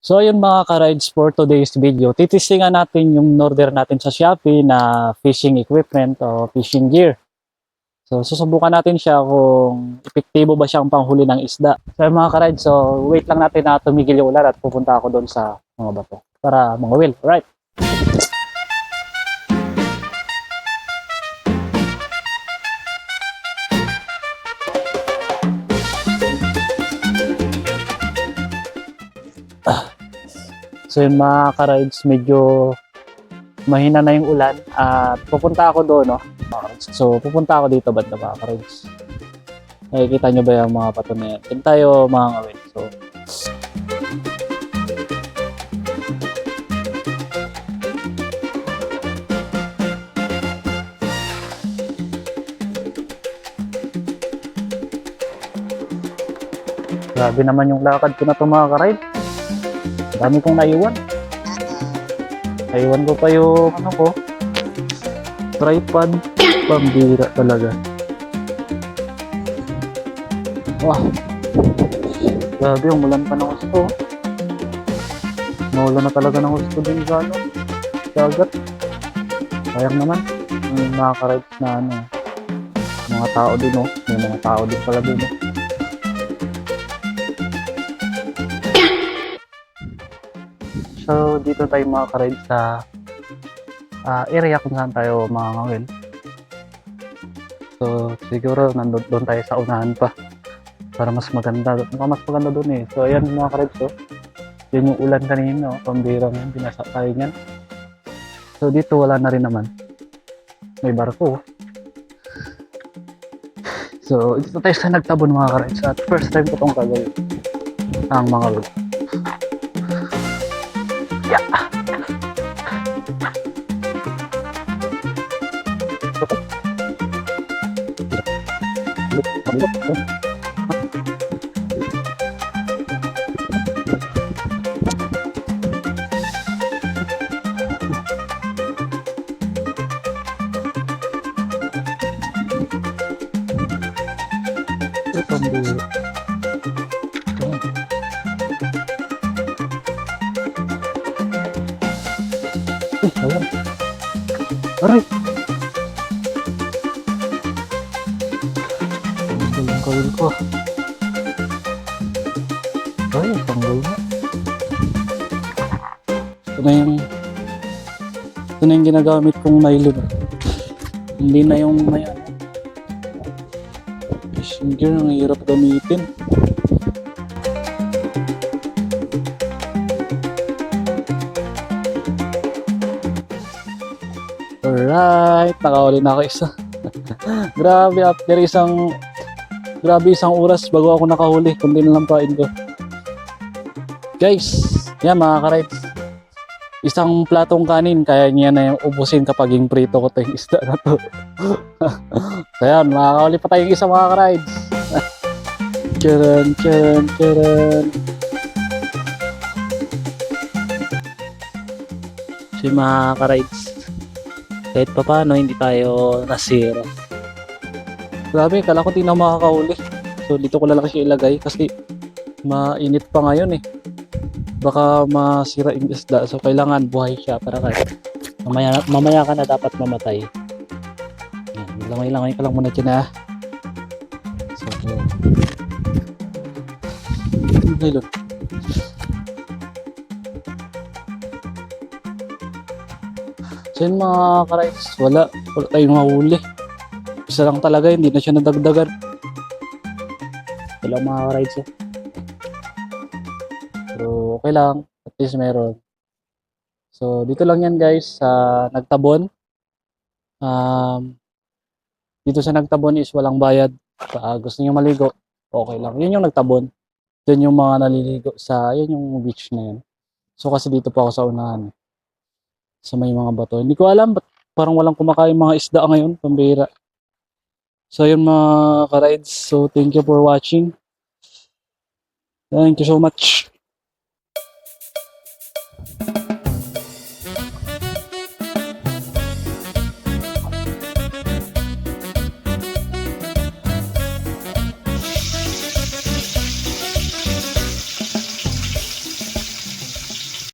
So ayun mga ka-rides for today's video, titistingan natin yung order natin sa Shopee na fishing equipment o fishing gear. So susubukan natin siya kung epektibo ba siyang panghuli ng isda. So mga ka-rides, so wait lang natin na tumigil yung ulan at pupunta ako doon sa mga bato para mga will. Alright. So yung mga ka-rides, medyo mahina na yung ulan at pupunta ako doon, no? So pupunta ako dito banda mga ka-rides. Nakikita nyo ba yung mga pato na yan? Doon tayo mga ngawin. So, Grabe naman yung lakad ko na ito mga ka-ride. Dami kong naiwan. Naiwan ko pa yung ano ko. Tripod. Pambira talaga. Wah. Grabe, umulan pa ng gusto. Maulan na talaga ng gusto din sa ano. Dagat. Sayang naman. May mga ka-rides na ano. Mga tao din oh. May mga tao din pala din oh. Dito tayo mga ka-ride sa ah, area kung saan tayo mga ngawin. So, siguro nandun doon tayo sa unahan pa para mas maganda. Mukhang mas maganda doon eh. So, ayan mga ka-ride so. Yun yung ulan kanina, oh. pambirang yan, binasa tayo niyan. So, dito wala na rin naman. May barko. So, dito tayo sa nagtabon mga ka-ride. So, at first time ko itong gagawin. Ang mga road. Ito kawil ko. Ay, tanggol na. Ito na yung ito na yung ginagamit kong nylon. Hindi na yung may ano. Fishing gear, ang hirap gamitin. Alright, nakahuli na ako isa. grabe, after isang grabe isang oras bago ako nakahuli, kundi na lang pain ko. Guys, yan mga ka-rides. Isang platong kanin, kaya niya na yung ubusin kapag yung prito ko to yung isda na to. so yan, makakahuli pa tayong isa mga ka-rides. Charan, charan, charan. So mga ka-rides, kahit pa paano hindi tayo nasira. Grabe, kala ko di na makakahuli. So dito ko lang siya ilagay kasi mainit pa ngayon eh. Baka masira yung isda. So kailangan buhay siya para kahit mamaya, mamaya ka na dapat mamatay. Yan, Lamay-lamay ka lang muna dyan ah. So, yun. Nylon. So yun mga ka-rides, wala, wala tayong mahuli. Isa lang talaga, hindi na siya nadagdagan. Wala mga ka-rides eh. Pero okay lang, at least meron. So dito lang yan guys, sa Nagtabon. Um, dito sa Nagtabon is walang bayad. Sa gusto niyo maligo, okay lang. Yun yung Nagtabon. Yun yung mga naliligo sa, yun yung beach na yun. So kasi dito pa ako sa unahan. eh sa may mga bato. Hindi ko alam, ba't parang walang kumakain mga isda ngayon, pambira. So yun mga ka-rides, so thank you for watching. Thank you so much.